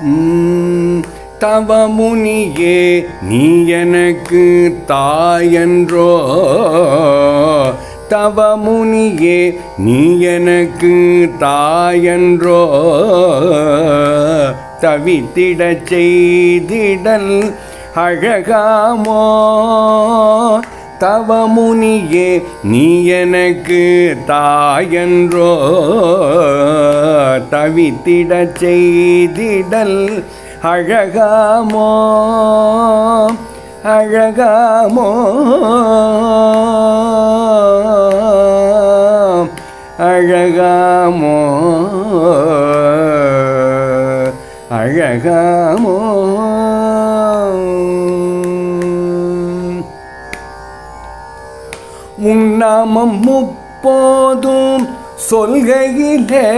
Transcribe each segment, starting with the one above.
உம், தவமுனியே நீ எனக்கு தாயன்றோ தவமுனியே நீ எனக்கு தாயன்றோ தவித்திடச் செய்திடல் அழகாமோ. தவமுனியே நீ எனக்கு தாயன்றோ. தவித்திடச் செய்திடல் அழகாமோ? அழகாமோ? அழகாமோ? அழகாமோ? உன்னாமம் முப்போதும் சொல்கையிலே.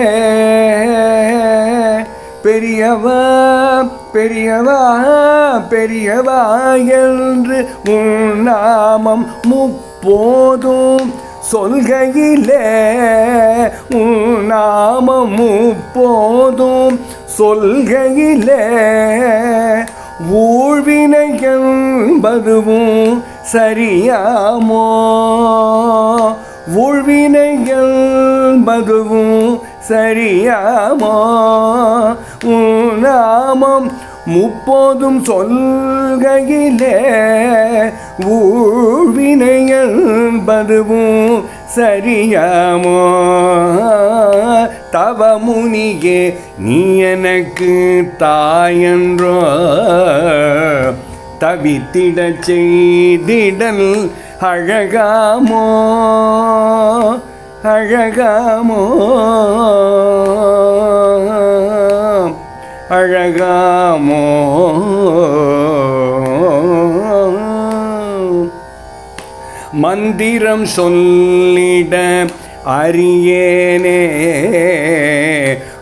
பெரியவா பெரியவா பெரியவா என்று உன்னாமம் முப்போதும் சொல்கையிலே. உன்னாமம் முப்போதும் சொல்கையிலே. ஊழ்வினை என்பதுவும் சரியாமோ? என்பதுவும் சரியாமோ? உன் நாமம் முப்போதும் சொல்கையிலே ஊழ்வினை என்பதுவும் சரியாமோ? தவமுனியே நீ எனக்கு தாயன்றோ? தவித்திடச் செய்திடல் அழகாமோ? அழகாமோ? அழகாமோ? மந்திரம் சொல்லிட அறியேனே.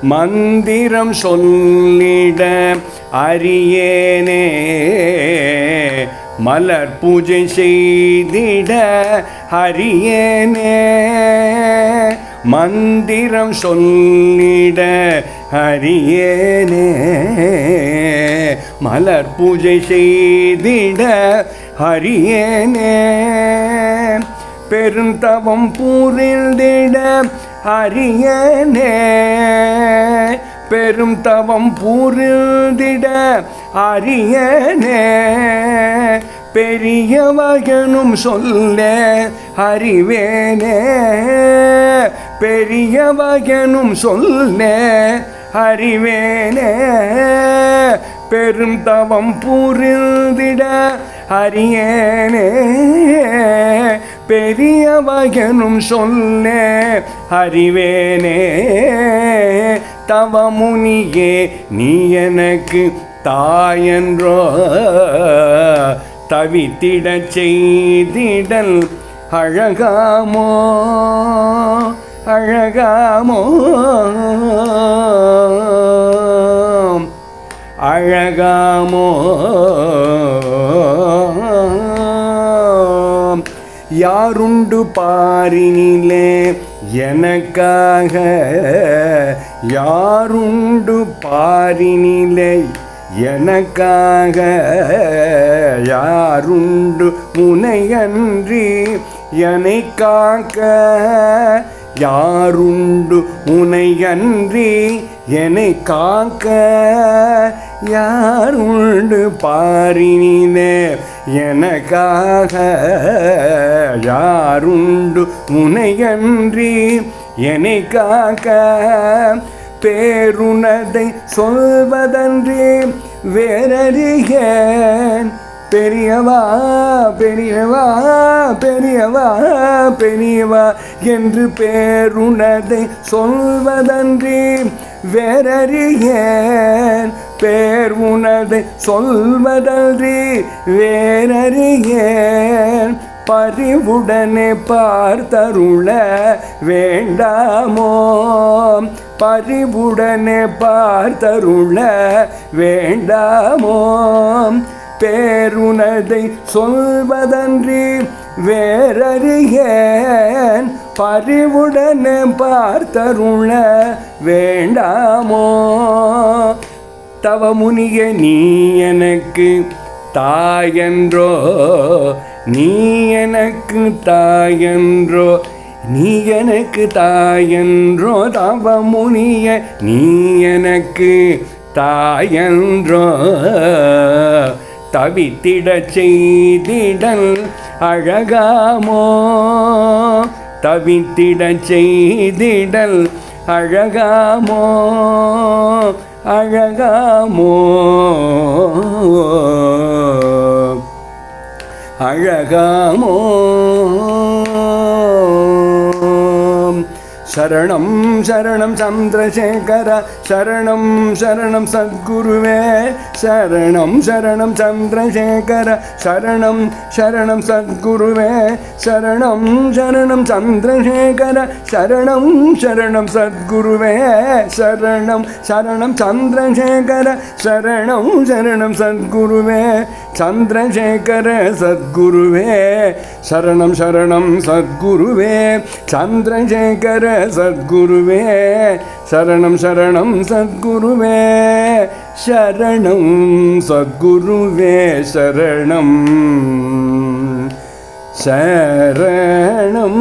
மந்திரம் சொல்லிட அறியேனே. மலர் பூஜை செய்திட ஹரியனே. மந்திரம் சொல்லிட அறியேனே மலர் பூஜை செய்திட அறியேனே பெருந்தவம் பூரிந்திட ஹரியனே. பெரும் தவம் பூரிந்திட அறியேனே பெரிய மகனும் சொல்ல அறிவேனே. பெரிய மகனும் சொல்ல அறிவேனே. பெரும் தவம் புரிந்திட அறியேனே பெரிய மகனும் சொல்ல அறிவேனே. தவமுனியே நீ எனக்கு தாயன்றோ தவித்திடச் செய்திடல் அழகாமோ? அழகாமோ? அழகாமோ? யாருண்டு பாரினிலே? எனக்காக யாருண்டு பாரினிலே? எனக்காக யாருண்டு முனையன்றி? என்னை காக்க யாருண்டு முனையன்றி? என்னை காக்க யாருண்டு பாரினிலே? எனக்காக யாருண்டு முனையன்றி? என்னை காக்க பேருணதை சொல்வதன்றி வேறறியேன். பெரியவா பெரியவா பெரியவா பெரியவா என்று பேருணதை சொல்வதன்றி வேறறியேன் பேர் உனதை சொல்வதன்றி வேறறியேன். பறிவுடனே பார்த்தருள வேண்டாமோ? பறிவுடனே பார்த்தருள வேண்டாமோ? பேருனதை சொல்வதன்றி வேறறியேன். பறிவுடனே பார்த்தருள வேண்டாமோ? தவமுனிய நீ எனக்கு தாயன்றோ? நீ எனக்கு தாயன்றோ? நீ எனக்கு தாயன்றோ? தவமுனிய நீ எனக்கு தாயன்றோ? தவித்திடச் செய்திடல் அழகாமோ? தவித்திட செய்திடல் அழகாமோ? அழகாமோ? அழகாமோ? சரணம் சரணம் சந்திரசேகர சரணம் சரணம் சத்குருவே. சரணம் சரணம் சந்திரசேகர சரணம் சரணம் சத்குருவே. சரணம் சரணம் சந்திரசேகர சரணம் சரணம் சத்குருவே. சரணம் சரணம் சந்திரசேகர சரணம் சரணம் சத்குருவே. சந்திரசேகர சத்குருவே. சரணம் சரணம் சத்குருவே. சந்திரசேகர சத்குருவே சரணம் சரணம் சத்குருவே சரணம் சத்குருவே சரணம் சரணம்